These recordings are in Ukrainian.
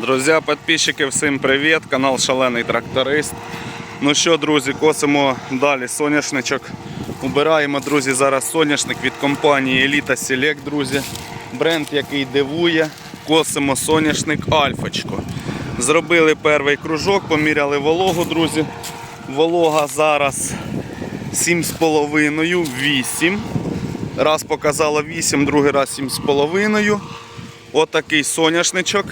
Друзі, підписчики, всім привіт! Канал Шалений Тракторист. Ну що, друзі, косимо далі соняшничок. Убираємо, друзі, зараз соняшник від компанії Elita Select, друзі. Бренд, який дивує. Косимо соняшник Альфочко. Зробили перший кружок, поміряли вологу, друзі. Волога зараз 7,5, 8. Раз показало 8, другий раз 7,5. Отакий соняшничок.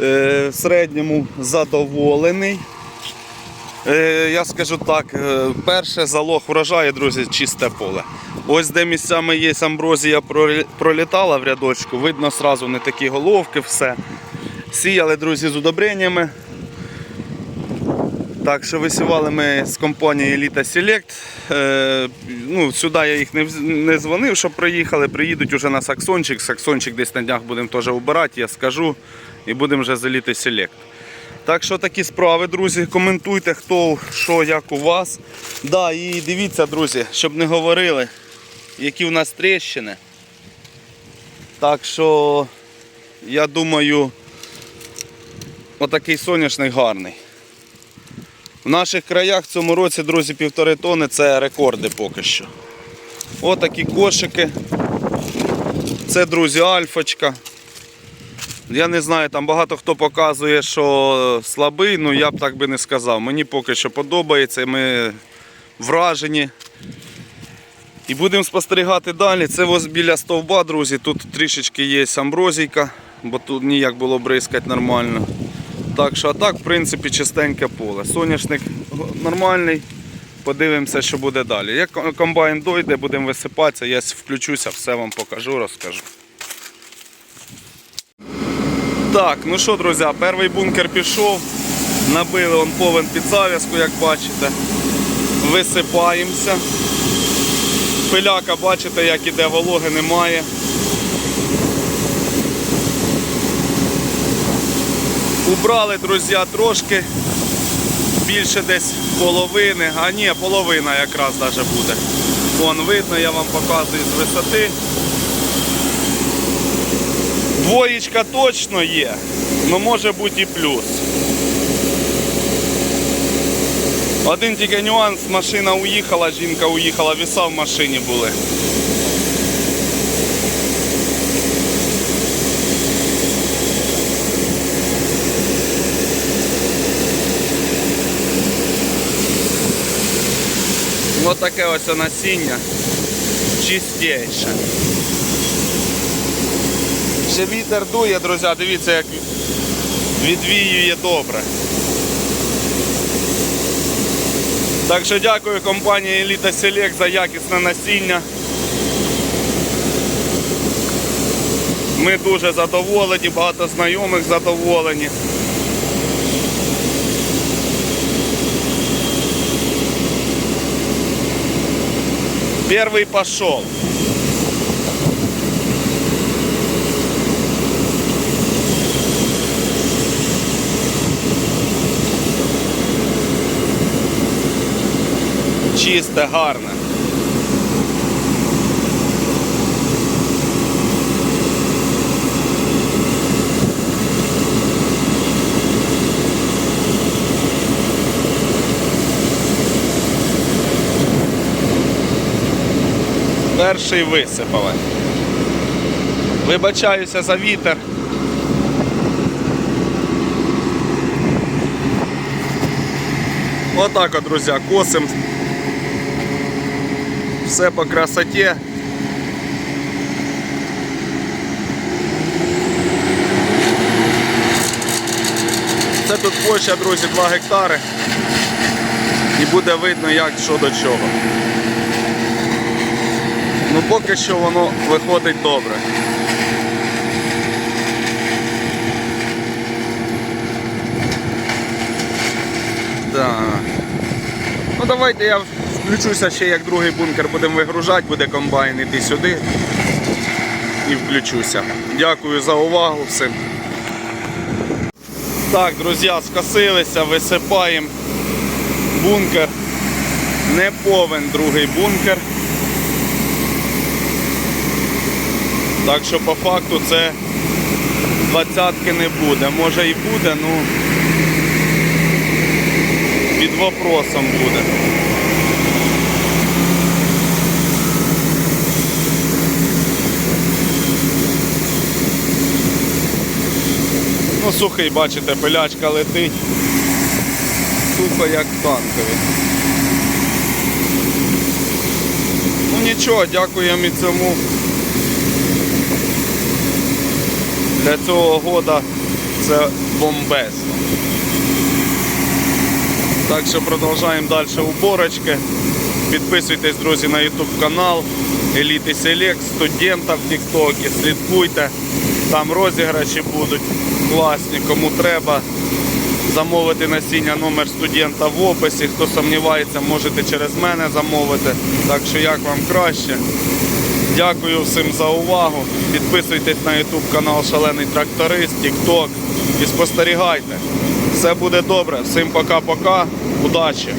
Е, В середньому задоволений. Е, Я скажу так, е, перше залог врожаю, друзі, чисте поле. Ось де місцями є амброзія пролітала в рядочку, видно сразу не такі головки, все. Сіяли, друзі, з удобреннями. Так що висівали ми з компанії Elita Select. Ну, сюди я їх не, не дзвонив, щоб приїхали. Приїдуть уже на Саксончик. Саксончик десь на днях будемо теж убирати, я скажу. І будемо вже з Elita Select. Так що такі справи, друзі. Коментуйте, хто, що, як у вас. Да, і дивіться, друзі, щоб не говорили, які в нас тріщини. Так що, я думаю, отакий соняшник гарний. В наших краях в цьому році, друзі, півтори тони це рекорди поки що. Отакі кошики. Це, друзі, альфочка. Я не знаю, там багато хто показує, що слабий, ну я б так би не сказав. Мені поки що подобається, ми вражені. І будемо спостерігати далі. Це ось біля стовба, друзі. Тут трішечки є амброзійка, бо тут ніяк було бризкати нормально. Так що, а так, в принципі, чистеньке поле. Соняшник нормальний. Подивимося, що буде далі. Як комбайн дойде, будемо висипатися, я включуся, все вам покажу, розкажу. Так, ну що, друзі, перший бункер пішов. Набили он повен під зав'язку, як бачите. Висипаємося. Пиляка, бачите, як іде, вологи немає. Убрали, друзі, трошки більше десь половини, а ні, половина якраз даже буде. Вон видно, я вам показую з висоти. Двоєчка точно є, але може бути і плюс. Один тільки нюанс, машина уїхала, жінка уїхала, віса в машині були. Таке ось насіння чистіше. Ще вітер дує, друзі, дивіться, як відвіює добре. Так що дякую компанії Elita Select за якісне насіння. Ми дуже задоволені, багато знайомих задоволені. Первый пошел. Чисто гарно. Перший висипали. Вибачаюся за вітер. Отак от, друзі, косим. Все по красоті. Це тут площа, друзі, 2 гектари. І буде видно, як що до чого. Поки що воно виходить добре. Так. Ну давайте я включуся ще як другий бункер будемо вигружати, буде комбайн іти сюди і включуся. Дякую за увагу всім. Так, друзі, скосилися, висипаємо бункер. Не повен другий бункер. Так що по факту це двадцятки не буде. Може і буде, ну під вопросом буде. Ну, сухий, бачите, пилячка летить. Сухо як танковий. Ну нічого, дякуємо і цьому. Для цього года це бомбесно. Так що продовжуємо далі уборочки. Підписуйтесь, друзі, на YouTube канал Еліти Селект, студента в Тіктокі. Слідкуйте, там розіграші будуть класні, кому треба. Замовити насіння номер студента в описі. Хто сумнівається, можете через мене замовити. Так що як вам краще. Дякую всім за увагу. Підписуйтесь на YouTube канал Шалений Тракторист, TikTok і спостерігайте. Все буде добре. Всім пока-пока. Удачі!